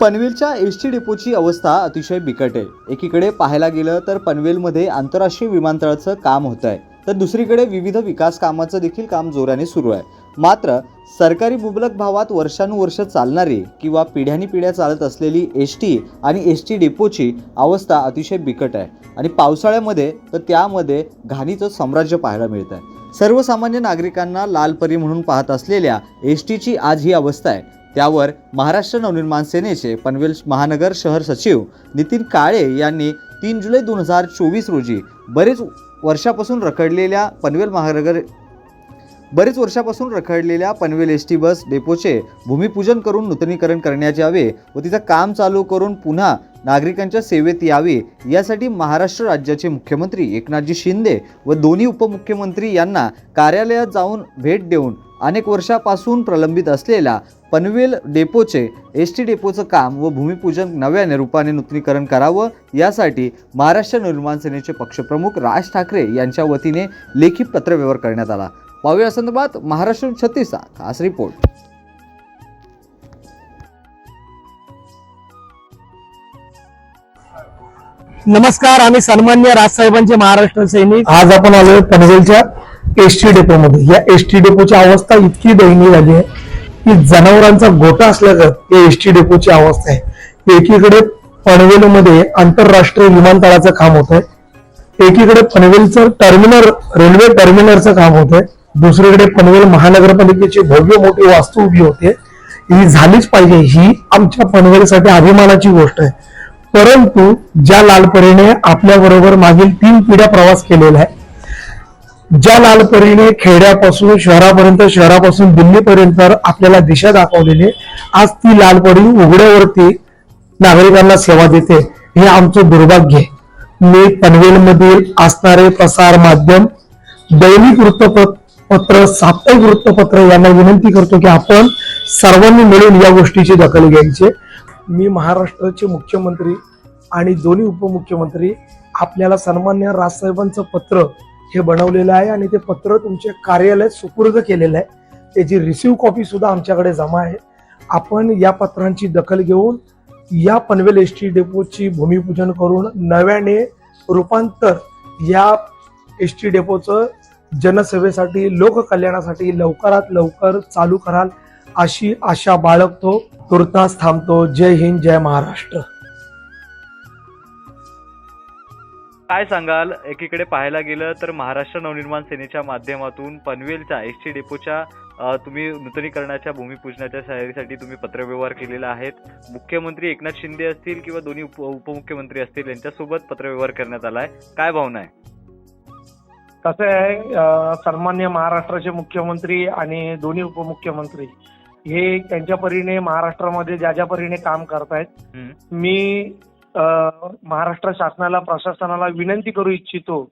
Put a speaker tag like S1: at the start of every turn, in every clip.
S1: पनवेलच्या S T डेपोची अवस्था अतिशय बिकट आहे. एकीकडे पाहायला गेलं तर पनवेलमध्ये आंतरराष्ट्रीय विमानतळाचं काम होतं आहे. तर दुसरीकडे विविध विकास कामाचं देखील काम जोराने सुरू आहे. मात्र सरकारी मुबलक भावात वर्षानुवर्ष चालणारी किंवा पिढ्यानी पिढ्या चालत असलेली एस टी आणि एस टी डेपोची अवस्था अतिशय बिकट आहे. आणि पावसाळ्यामध्ये तर त्यामध्ये घाणीचं साम्राज्य पाहायला मिळतं आहे सर्वसामान्य नागरिकांना लालपरी म्हणून पाहत असलेल्या एस टीची आज ही अवस्था आहे. त्यावर महाराष्ट्र नवनिर्माण सेनेचे पनवेल महानगर शहर सचिव नितीन काळे यांनी तीन जुलै दोन हजार चोवीस रोजी बरेच वर्षापासून रखडलेल्या पनवेल महानगर बरेच वर्षापासून रखडलेल्या पनवेल एस टी बस डेपोचे भूमिपूजन करून नूतनीकरण करण्यात यावे व तिचं काम चालू करून पुन्हा नागरिकांच्या सेवेत यावे यासाठी महाराष्ट्र राज्याचे मुख्यमंत्री एकनाथजी शिंदे व दोन्ही उपमुख्यमंत्री यांना कार्यालयात जाऊन भेट देऊन अनेक वर्षापासून प्रलंबित असलेल्या पनवेल डेपोचे एस टी डेपोचं काम व भूमिपूजन नव्याने रूपाने नूतनीकरण करावं यासाठी महाराष्ट्र निर्माण सेनेचे पक्षप्रमुख राज ठाकरे यांच्या वतीने लेखी पत्रव्यवहार करण्यात आला. पाहूया संदर्भात महाराष्ट्र छत्तीसचा खास रिपोर्ट.
S2: नमस्कार आम्ही सन्मान्य राजसाहेबांचे महाराष्ट्र सैनिक.
S3: आज आपण आलोय पनवेलच्या एस टी डेपोमध्ये. या एस टी डेपोची अवस्था इतकी दयनीय झाली आहे की जनावरांचा गोटा असल्यागत या एस टी डेपोची अवस्था आहे. एकीकडे पनवेलमध्ये आंतरराष्ट्रीय विमानतळाचं काम होत आहे एकीकडे पनवेलचं टर्मिनल रेल्वे टर्मिनलचं काम होत आहे दुसरीकडे पनवेल महानगरपालिकेची भव्य मोठी वास्तू उभी होते. ही झालीच पाहिजे. ही आमच्या पनवेलसाठी अभिमानाची गोष्ट आहे. परंतु ज्या लालपरीने आपल्या बरोबर मागील तीन पिढ्या प्रवास केलेला आहे ज्या लालपरीने खेड्यापासून शहरापर्यंत शहरापासून दिल्लीपर्यंत आपल्याला दिशा दाखवलेली आज ती लालपरी उघड्यावरती नागरिकांना सेवा देते. हे आमचं दुर्भाग्य आहे. मी पनवेलमधील असणारे प्रसार माध्यम दैनिक वृत्तपत्र पत्र साप्ताहिक वृत्तपत्र यांना विनंती करतो की आपण सर्वांनी मिळून या गोष्टीची दखल घ्यायची. मी महाराष्ट्राचे मुख्यमंत्री आणि दोन्ही उपमुख्यमंत्री आपल्याला सन्मान्य राजसाहेबांचं पत्र हे बनवलेलं आहे आणि ते पत्र तुमच्या कार्यालयात सुपूर्द केलेलं आहे. त्याची रिसिव्ह कॉपी सुद्धा आमच्याकडे जमा आहे. आपण या पत्रांची दखल घेऊन या पनवेल एस टी डेपोची भूमिपूजन करून नव्याने रूपांतर या एस टी डेपोचं जनसेवेसाठी लोककल्याणासाठी लवकरात लवकर चालू कराल अशी आशा बाळगतो. तुर्तास थांबतो. जय हिंद जय महाराष्ट्र.
S4: काय सांगाल? एकीकडे पाहायला गेलं तर महाराष्ट्र नवनिर्माण सेनेच्या माध्यमातून पनवेलच्या एस टी डेपोच्या तुम्ही नूतनीकरणाच्या भूमिपूजनाच्या तयारीसाठी तुम्ही पत्रव्यवहार केलेला आहेत. मुख्यमंत्री एकनाथ शिंदे असतील किंवा दोन्ही उप उपमुख्यमंत्री असतील यांच्यासोबत पत्रव्यवहार करण्यात आलाय. काय भावना आहे?
S3: कसं आहे सन्मान्य महाराष्ट्राचे मुख्यमंत्री आणि दोन्ही उपमुख्यमंत्री हे त्यांच्या परीने महाराष्ट्रामध्ये ज्या ज्या परीने काम करतायत मी महाराष्ट्र शासनाला प्रशासनाला विनंती करू इच्छितो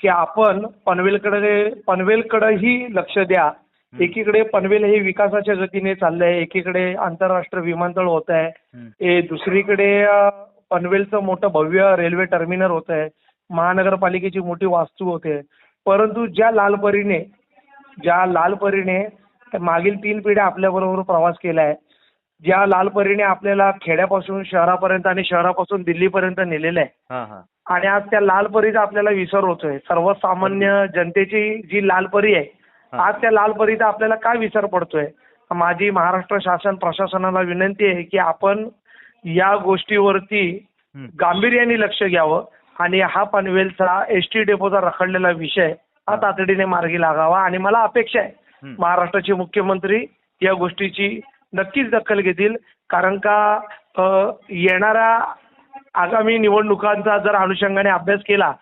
S3: की आपण पनवेलकडे पनवेलकडेही लक्ष द्या. एकीकडे पनवेल हे विकासाच्या गतीने चाललंय एकीकडे आंतरराष्ट्रीय विमानतळ होत आहे दुसरीकडे पनवेलचं मोठं भव्य रेल्वे टर्मिनल होत आहे महानगरपालिकेची मोठी वास्तू होते. परंतु ज्या लालपरीने ज्या लालपरीने मागील तीन पिढ्या आपल्याबरोबर प्रवास केला आहे ज्या लालपरीने आपल्याला खेड्यापासून शहरापर्यंत आणि शहरापासून दिल्लीपर्यंत नेलेलं आहे. आणि आज त्या लालपरीचा आपल्याला विसर होतोय. सर्वसामान्य जनतेची जी लालपरी आहे
S4: हा.
S3: आज त्या लालपरीचा आपल्याला काय विसर पडतोय? माझी महाराष्ट्र शासन प्रशासनाला विनंती आहे की आपण या गोष्टीवरती गांभीर्याने लक्ष घ्यावं. आणि हा पनवेलचा एस टी डेपोचा रखडलेला विषय हा. तातडीने मार्गी लागावा आणि मला अपेक्षा आहे. महाराष्ट्राचे मुख्यमंत्री या गोष्टीची नक्कीच दखल घेतील कारण का येणाऱ्या आगामी निवडणुकांचा जर अनुषंगाने अभ्यास केला.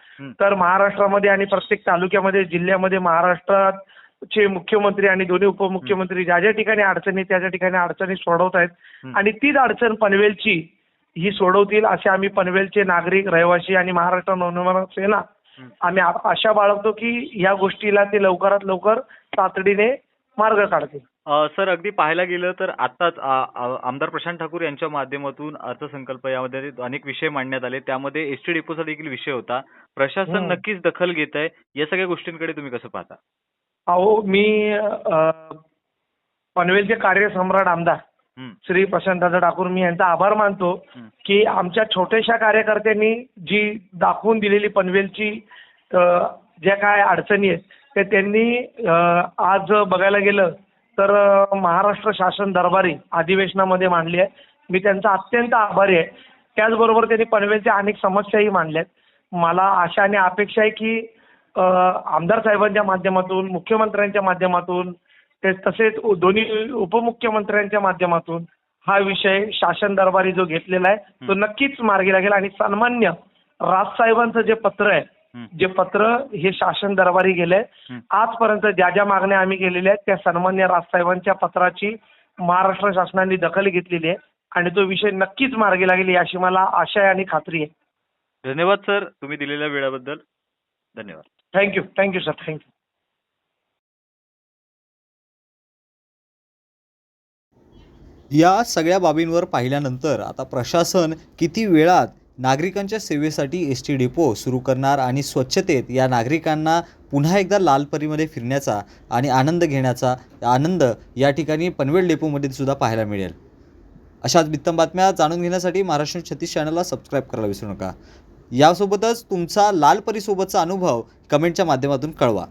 S3: तर महाराष्ट्रामध्ये आणि प्रत्येक तालुक्यामध्ये जिल्ह्यामध्ये महाराष्ट्राचे मुख्यमंत्री आणि दोन्ही उपमुख्यमंत्री ज्या ज्या ठिकाणी अडचणी त्या त्या ठिकाणी अडचणी सोडवत आहेत. आणि तीच अडचण पनवेलची ही सोडवतील असे आम्ही पनवेलचे नागरिक रहिवासी आणि महाराष्ट्र नवनिर्माण सेना. आम्ही आशा बाळगतो की या गोष्टीला ते लवकरात लवकर तातडीने मार्ग काढतील
S4: सर अगदी पाहायला गेलं तर आत्ताच आ, आ, आमदार प्रशांत ठाकूर यांच्या माध्यमातून अर्थसंकल्प यामध्ये अनेक विषय मांडण्यात आले त्यामध्ये एस टी डेपोचा देखील विषय होता प्रशासन. नक्कीच दखल घेत आहे या सगळ्या गोष्टींकडे तुम्ही कसं पाहता
S3: अहो मी पनवेलचे कार्यसम्राट आमदार. श्री प्रशांतदादा ठाकूर मी यांचा आभार मानतो. की आमच्या छोट्याशा कार्यकर्त्यांनी जी दाखवून दिलेली पनवेलची ज्या काय अडचणी आहेत ते त्यांनी आज बघायला गेलं तर महाराष्ट्र शासन दरबारी अधिवेशनामध्ये मांडली आहे. मी त्यांचा अत्यंत आभारी आहे. त्याचबरोबर त्यांनी पनवेलच्या अनेक समस्याही मांडल्यात मला आशा आणि अपेक्षा आहे की आमदार साहेबांच्या माध्यमातून मुख्यमंत्र्यांच्या माध्यमातून ते तसेच दोन्ही उपमुख्यमंत्र्यांच्या माध्यमातून हा विषय शासन दरबारी जो घेतलेला आहे तो नक्कीच मार्गी लागेल. आणि सन्मान्य राजसाहेबांचं जे पत्र आहे. जे पत्र हे शासन दरबारी गेलंय. आजपर्यंत ज्या ज्या मागण्या आम्ही केलेल्या आहेत त्या सन्मान्य राजसाहेबांच्या पत्राची महाराष्ट्र शासनाने दखल घेतलेली आहे. आणि तो विषय नक्कीच मार्गी लागेल याची मला आशा आहे आणि खात्री आहे.
S4: धन्यवाद सर. तुम्ही दिलेल्या वेळाबद्दल धन्यवाद.
S3: Thank you. Thank you sir. Thank you.
S1: या सगळ्या बाबींवर पाहिल्यानंतर आता प्रशासन किती वेळात नागरिकांच्या सेवेसाठी एस टी डेपो सुरू करणार आणि स्वच्छतेत या नागरिकांना पुन्हा एकदा लालपरीमध्ये फिरण्याचा आणि आनंद घेण्याचा आनंद या ठिकाणी पनवेल डेपोमध्ये सुद्धा पाहायला मिळेल. अशाच बित्तम बातम्या जाणून घेण्यासाठी महाराष्ट्र छत्तीस चॅनलला सबस्क्राईब करायला विसरू नका. यासोबतच तुमचा लालपरीसोबतचा अनुभव कमेंटच्या माध्यमातून कळवा.